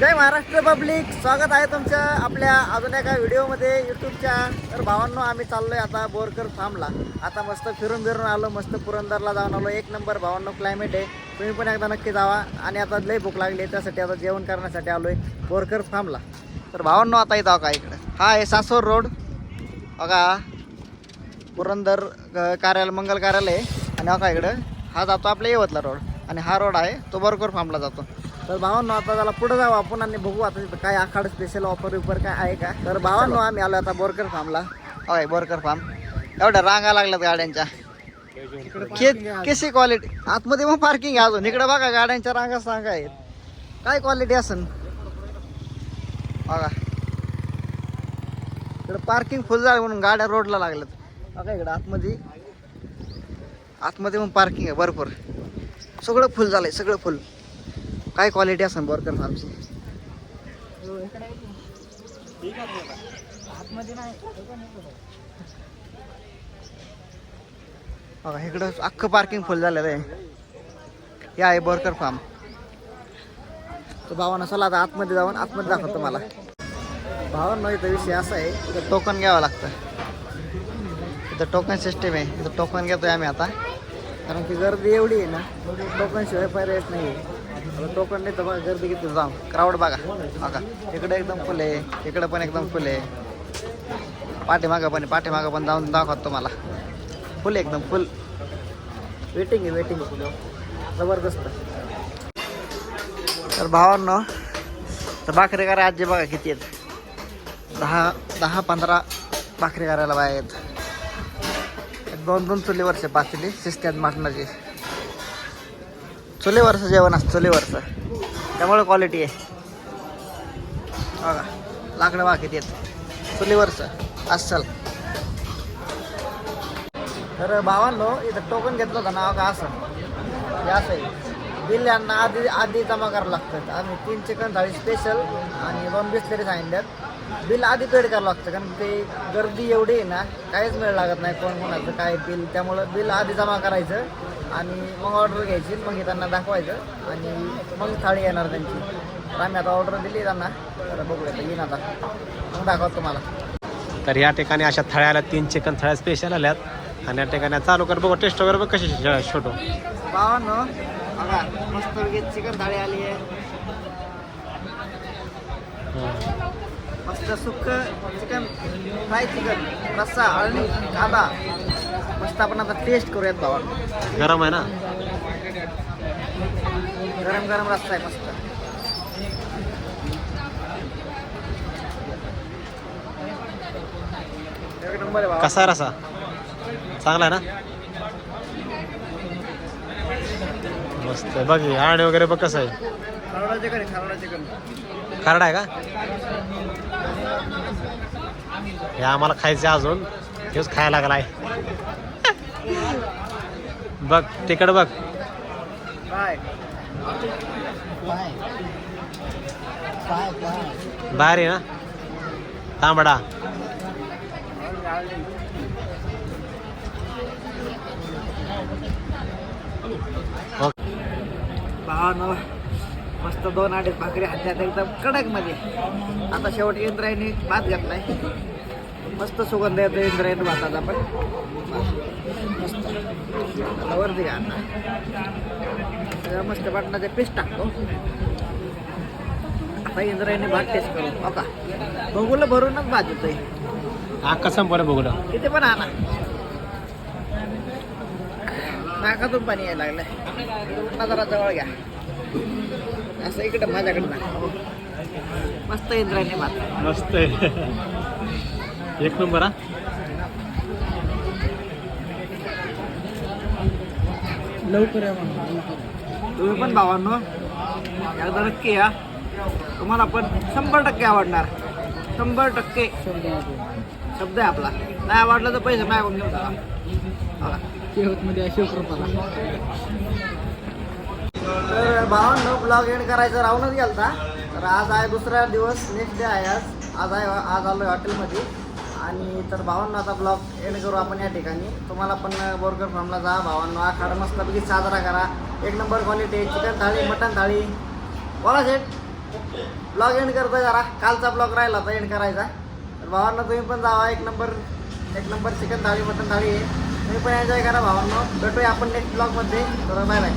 जय Maharashtra public. स्वागत आहे तुमच्या आपल्या अजून एका व्हिडिओमध्ये यूट्यूबच्या. तर भावांनो आम्ही चाललोय आता बोरकर फार्मला. आता मस्त फिरून फिरून आलो मस्त पुरंदरला जाऊन आलो. एक नंबर भावांनो क्लायमेट आहे. तुम्ही पण एकदा नक्की जावा. आणि आता लई भूक लागली आहे त्यासाठी आता जेवण करण्यासाठी आलोय बोरकर फार्मला. तर भावांनो आता येतो का इकडे. हा आहे सासोर रोड. बघा पुरंदर कार्यालय मंगल कार्यालय आहे. आणि अका इकडं हा जातो आपल्या यवतला रोड. आणि हा रोड आहे तो बोरकर फार्मला जातो. तर भावांनो आता त्याला पुढे जाऊ आपण आणि बघू आता तिथं काय आखाड स्पेशल ऑफर विफर काय आहे का. तर भावांनो आम्ही आलो आता बोरकर फार्मला होय बोरकर फार्म एवढ्या रांगा लागल्यात गाड्यांच्या. के कशी क्वालिटी आतमध्ये मग पार्किंग आहे अजून. इकडे बघा गाड्यांच्या रांगा सांगा आहेत. काय क्वालिटी असन? बघा. इकडे पार्किंग फुल झालं म्हणून गाड्या रोडला लागल्यात. बघा इकडे आतमध्ये. आतमध्ये मग पार्किंग आहे भरपूर. सगळं फुल झालंय सगळं फुल काय क्वालिटी असेल बोरकर फार्मची बघा इकडं अख्खं पार्किंग फुल झालेलं आहे हे आहे बोरकर फार्म तो भावानं चला आता आतमध्ये जाऊन आतमध्ये दाखवतो मला भावांनो इथं विषय असा आहे इथं टोकन घ्यावं लागतं. इथं टोकन सिस्टीम आहे. इथं टोकन घेतोय आम्ही आता. कारण की गर्दी एवढी आहे ना टोकन शिवाय पर्याय येत नाही आता टोकन नाही तर बघा गर्दी किती जाऊन क्राऊड बघा. बघा इकडे एकदम फुल आहे इकडे पण एकदम फुल. आहे पाठीमागं पण पाठीमागं पण जाऊन दाखवतो तुम्हाला. फुल एकदम फुल. वेटिंग आहे वेटिंग जबरदस्त. तर भावांनो तर भाकरी करा आजी बघा किती आहेत. दहा दहा पंधरा भाकरी करायला बाहेर आहेत. एक दोन दोन चुलीवरचे पाचली शिस्त्यात माटणाची. चुलीवरचं जेवण असतं चुलीवरचं. त्यामुळे क्वालिटी आहे. बघा लाकडं वाकीत येत आहेत. चुलीवरचं. अस्सल. तर भावांनो इथं टोकन घेतलं होतं ना का असं? हे असं आहे. बिल यांना आधी आधी जमा करावं लागतं. आम्ही तीन चिकन थाळी स्पेशल आणि दोन बिस्लरी सांगितल्यात. बिल आधी पेड करावं लागतं कारण ते गर्दी एवढी आहे ना काहीच वेळ लागत नाही कोण कोणाचं काय बिल. त्यामुळं बिल आधी जमा करायचं. आणि मग ऑर्डर घ्यायची मग हे त्यांना दाखवायचं आणि मग थाळी येणार त्यांची. तर आम्ही आता ऑर्डर दिली त्यांना. तर बघूया येईन आता. मग दाखवतो तुम्हाला. तर या ठिकाणी अशा थळ्याला तीन चिकन थळ्या स्पेशल आल्यात. आणि या ठिकाणी चालू कर बघू टेस्ट वगैरे बघ कशी छोटो बावन्न बघा मस्त चिकन थाळी आली आहे. मस्त सुक्क चिकन फ्राय चिकन रस्सा हळणी कांदा. मस्त आपण आता टेस्ट करूयात भावा. गरम आहे ना? गरम गरम रस्सा आहे मस्त. एक नंबर आहे भावा. कसा आहे रसा चांगला आहे ना? मस्त आहे. बघ हे आणि वगैरे बघ कसं आहे. खरडा चिकन आहे खरडा चिकन खरडा आहे का? हे आम्हाला खायचं आहे अजून. हेच खायला लागलाय. बघ तिकडं बघ. बाहेर आहे ना. तांबडा मस्त दोन अडीच भाकरी हातात एकदम कडकमध्ये आता शेवट इंद्रायणी भात घातलाय. मस्त सुगंध येतो इंद्रायणी भाताचा पण. आता वरती. सगळं मस्त बटनाचे पीस टाकतो. आता इंद्रायणी भात टेस्ट करू. हो का? बघूला भरूनच भात येतोय अक्का संपलं बघू ना किती पण आणा. नाकातून पाणी यायला लागलंय. जरा जवळ घ्या. असं इकडे माझ्याकडे ना मस्त इंद्रायणी भात. मस्त एक नंबर हा? लवकर तुम्ही पण भावांनो एकदा नक्की या. तुम्हाला पण शंभर टक्के आवडणार. शंभर टक्के. शब्द आहे आपला. नाही आवडलं तर पैसे मागून घेऊन जा बघा. तर भावांनो ब्लॉग एंड करायचं राहूनच गेलता. तर आज आहे दुसरा दिवस. नेक्स्ट डे आहे आज. आज आहे आज आलो हॉटेलमध्ये आणि तर भावांना आता ब्लॉग एंड करू आपण या ठिकाणी. तुम्हाला पण बोरकर फार्मला जा भावांनो. आखाड मस्तपैकी साजरा करा. एक नंबर क्वालिटी चिकन थाळी मटन थाळी. बोला शेट ब्लॉग एंड करतो जरा. कालचा ब्लॉग राहिला होता एंड करायचा. तर भावांना तुम्ही पण जावा. एक नंबर एक नंबर चिकन थाळी मटन थाळी आहे. तुम्ही पण एन्जॉय करा भावांनो. भेटूया आपण नेक्स्ट ब्लॉगमध्ये तर बाय बाय